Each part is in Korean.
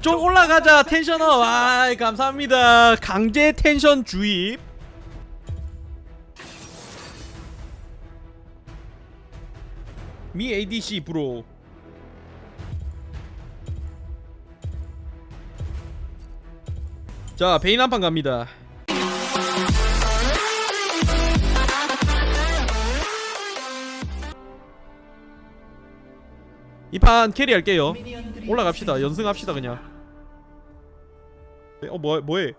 좀 올라가자 텐션업 아 감사합니다. 강제 텐션 주입. 미 ADC 브로. 자 베인 한판 갑니다. 이 판 캐리 할게요 올라갑시다. 연승합시다 그냥. 어 뭐, 뭐해?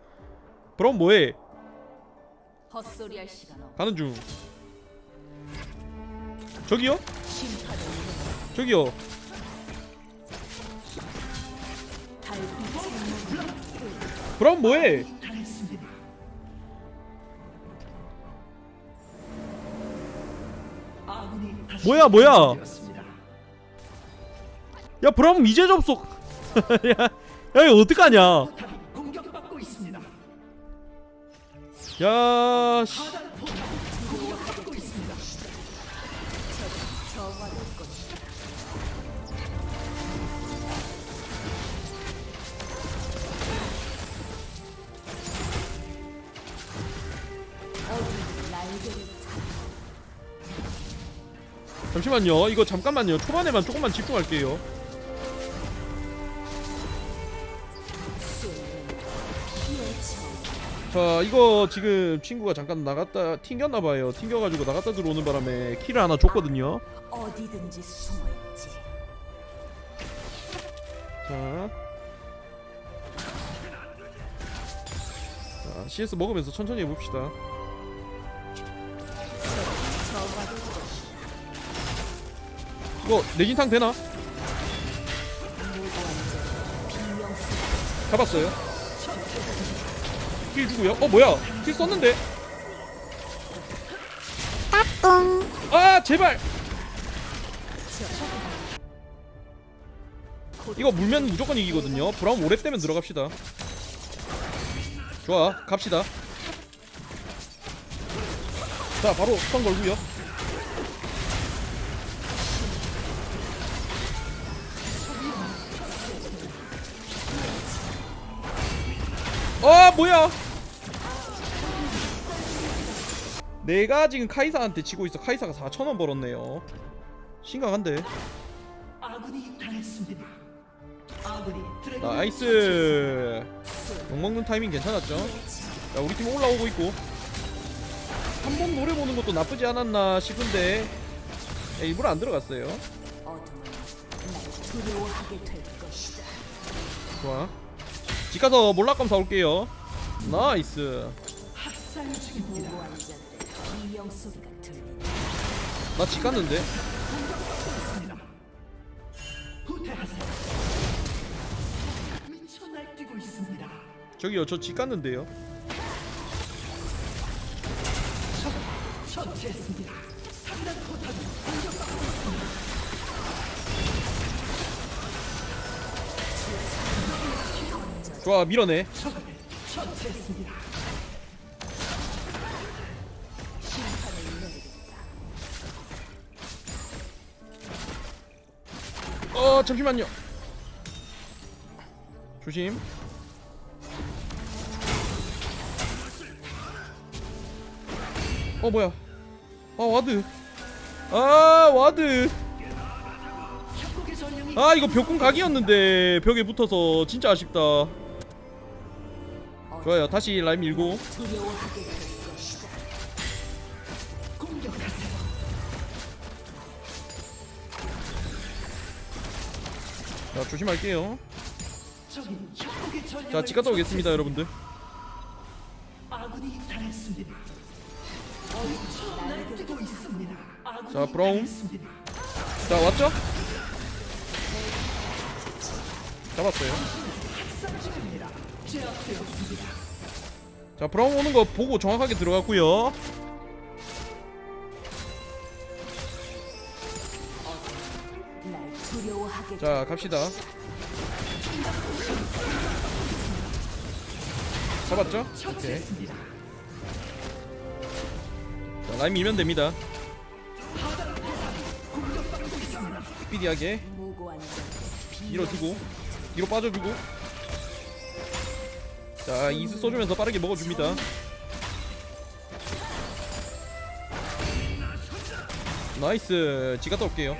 그럼 뭐해. 가는 중. 저기요? 저기요? 그럼 뭐해? 뭐야 뭐야 야 브라움 이제 접속 야, 야 이거 어떡하냐. 야 씨. 잠시만요 이거 잠깐만요 초반에만 조금만 집중할게요 자 이거 지금 친구가 잠깐 나갔다 튕겼나봐요 튕겨가지고 나갔다 들어오는 바람에 키를 하나 줬거든요 어디든지 숨어있지. 자. 자, CS 먹으면서 천천히 해봅시다. 이거 내진탕 되나? 잡았어요. 킬 주고요. 어 뭐야? 킬 썼는데? 아 제발. 이거 물면 무조건 이기거든요. 브라운 오래 때면 들어갑시다. 좋아, 갑시다. 자, 바로 선 걸고요. 아 뭐야? 내가 지금 카이사한테 지고 있어. 카이사가 4천원 벌었네요. 심각한데. 나이스. 욕먹는 타이밍 괜찮았죠? 자 우리 팀 올라오고 있고. 한 번 노래 보는 것도 나쁘지 않았나 싶은데. 야, 일부러 안 들어갔어요. 좋아. 집 가서 몰락감 사올게요 나이스. 나집 갔는데 있습니다. 후퇴하세요. 미쳐 날뛰고 있습니다. 저기요 저집 갔는데요 처치했습니다. 상단 포탑이 공격받고 있습니다. 좋아 밀어내 처치했습니다. 심판을 내리겠다. 어 잠시만요. 조심. 어 뭐야? 아 와드. 아 와드. 협곡의 전령이 아 이거 벽궁 각이었는데 벽에 붙어서 진짜 아쉽다 좋아요 다시 라인 밀고. 자 조심할게요 자 집 갔다 오겠습니다 여러분들 자, 브라운. 자 왔죠? 잡았어요 자 브라운 오는 거 보고 정확하게 들어갔고요 자 갑시다 잡았죠? 오케이. 자 라인 밀면 됩니다. 스피디하게 밀어주고 뒤로 빠져주고 자 이스 써주면서 빠르게 먹어줍니다 나이스 지가 떠올게요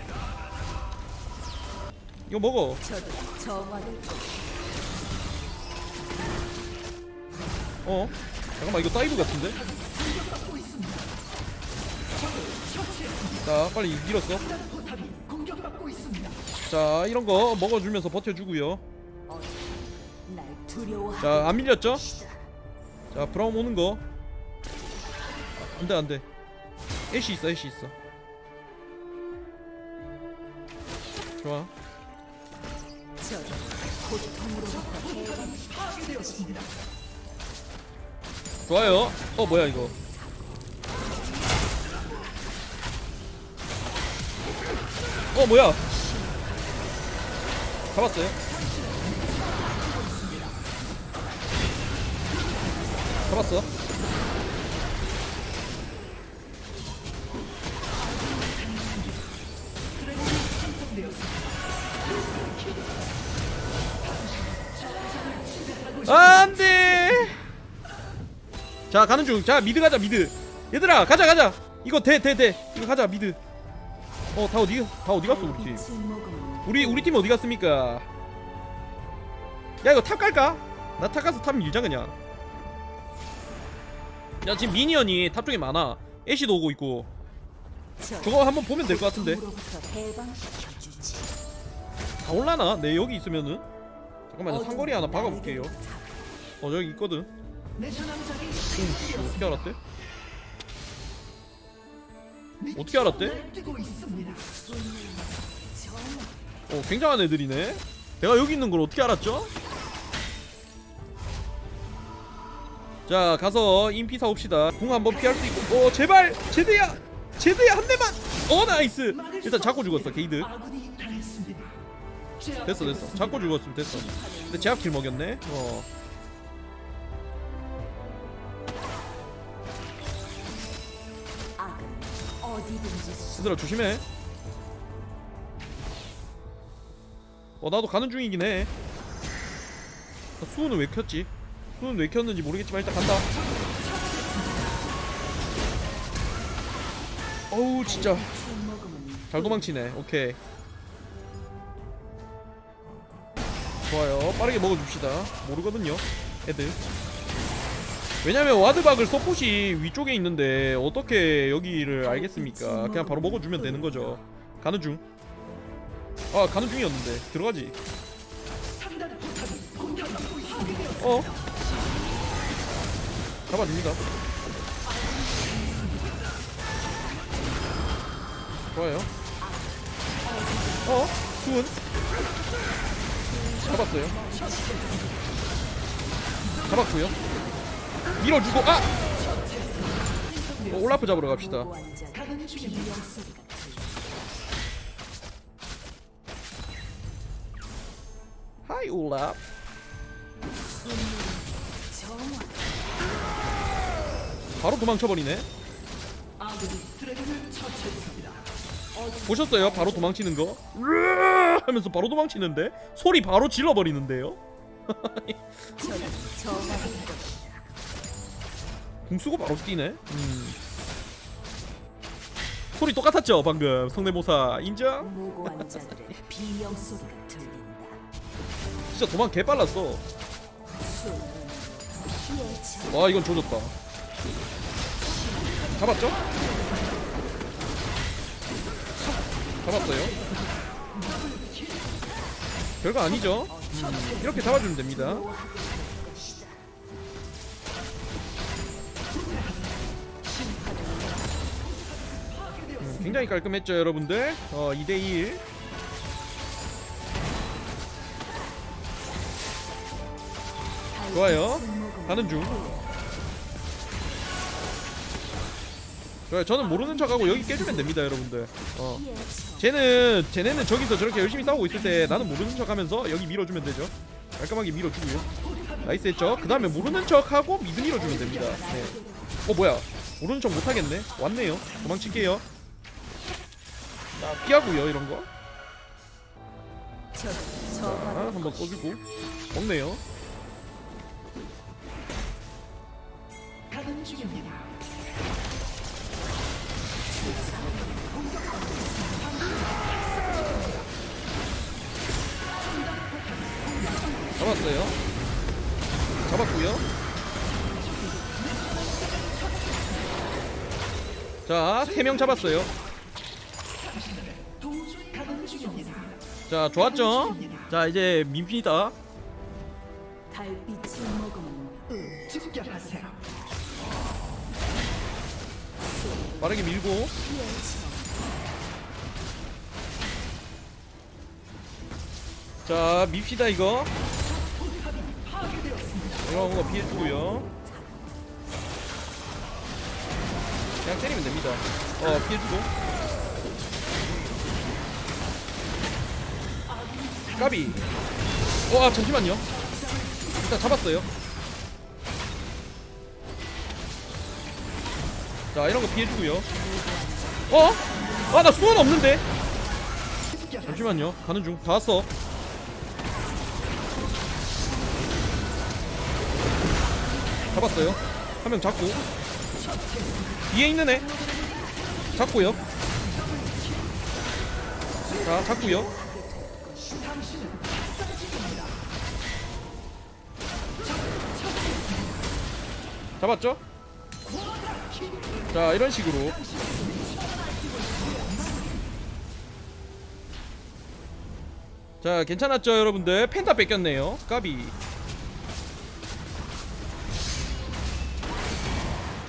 이거 먹어. 어 잠깐만 이거 사이브 같은데. 자 빨리 밀었어. 자 이런 거 먹어주면서 버텨주고요 자 안 밀렸죠. 자 브라움 오는 거. 안돼 안 돼. 애쉬 있어 애쉬 있어. 좋아. 좋아요. 어 뭐야 이거? 어 뭐야? 잡았어요 잡았어 안 돼! 자 가는 중 자 미드 가자 미드. 얘들아 가자 가자. 이거 돼돼 돼. 이거 가자 미드. 어 다 어디 다 어디 갔어 우리 팀? 우리 우리 팀 어디 갔습니까? 야 이거 탑 갈까? 나 탑 가서 탑 밀자 그냥 야 지금 미니언이 탑 쪽에 많아. 애쉬도 오고 있고. 저 저거 한번 보면 될 것 같은데. 다 올라나? 내 여기 있으면은. 잠깐만요 상거리 하나 박아볼게요. 어 여기 있거든. 내 전함장이 응, 어떻게 알았대? 어떻게 알았대? 어 굉장한 애들이네. 내가 여기 있는 걸 어떻게 알았죠? 자 가서 인피 사옵시다. 궁 한번 피할 수 있고. 어 제발! 제드야! 제드야 한 대만! 어 나이스! 일단 잡고 죽었어 게이드. 됐어 됐어. 잡고 죽었으면 됐어. 근데 제압킬 먹였네. 어. 얘들아 조심해. 어 나도 가는 중이긴 해. 아, 수호는 왜 켰지? 수호는 왜 켰는지 모르겠지만 일단 간다. 어우 진짜. 잘 도망치네. 오케이. 좋아요. 빠르게 먹어줍시다. 모르거든요 애들. 왜냐면 와드박을 서폿이 위쪽에 있는데 어떻게 여기를 알겠습니까? 그냥 바로 먹어주면 되는 거죠. 가는 중아 가는 중이었는데. 들어가지. 어 잡아줍니다. 좋아요. 어? 수은 잡았어요. 잡았고요. 밀어주고 아! 어, 올라프 잡으러 갑시다. 하이 올라프. 바로 도망쳐버리네. 보셨어요 바로 도망치는 거! 하면서 바로 도망치는데 소리 바로 질러버리는데요 저는 정화될 것이다. 궁 쓰고 바로 뛰네. 음. 소리 똑같았죠 방금 성대모사 인정? 진짜 도망 개 빨랐어. 수는 피해 쳐. 와 이건 조졌다. 잡았죠? 잡았어요. 별거 아니죠? 음, 이렇게 잡아주면 됩니다. 음, 굉장히 깔끔했죠 여러분들. 어 2대1 좋아요. 가는 중. 좋아요. 저는 모르는 척하고 여기 깨주면 됩니다 여러분들. 어. 쟤는 쟤네는 저기서 저렇게 열심히 싸우고 있을 때 나는 모르는 척하면서 여기 밀어주면 되죠. 깔끔하게 밀어주고요. 나이스 했죠. 그 다음에 모르는 척하고 미드 밀어주면 됩니다. 네. 어 뭐야? 모르는 척 못하겠네. 왔네요. 도망칠게요. 자 피하고요 이런 거. 저는 자 한번 써주고 먹네요. 가동 중입니다. 잡았어요. 잡았고요. 자, 세 명 잡았어요. 자, 좋았죠? 자, 이제 밉니다. 달빛을 머금은 집결하세요. 빠르게 밀고. 자, 밉시다 이거. 이런 거 피해주고요. 그냥 때리면 됩니다. 어, 피해주고. 까비. 어, 아, 잠시만요. 일단 잡았어요. 자, 이런 거 피해주고요. 어? 아, 나 수원 없는데? 잠시만요. 가는 중. 다 왔어. 잡았어요. 한 명 잡고. 뒤에 있는 애. 잡고요. 자, 잡고요. 잡았죠? 자, 이런 식으로. 자, 괜찮았죠, 여러분들? 펜타 뺏겼네요. 까비.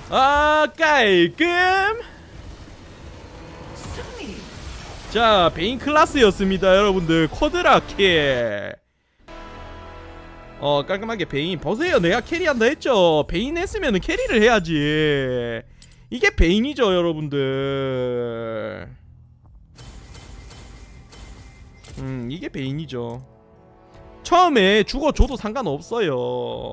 아 깔끔. 자 베인 클라스였습니다 여러분들 쿼드라킬 어 깔끔하게 베인. 보세요. 내가 캐리한다 했죠. 베인 했으면 캐리를 해야지. 이게 베인이죠 여러분들. 음 이게 베인이죠. 처음에 죽어줘도 상관없어요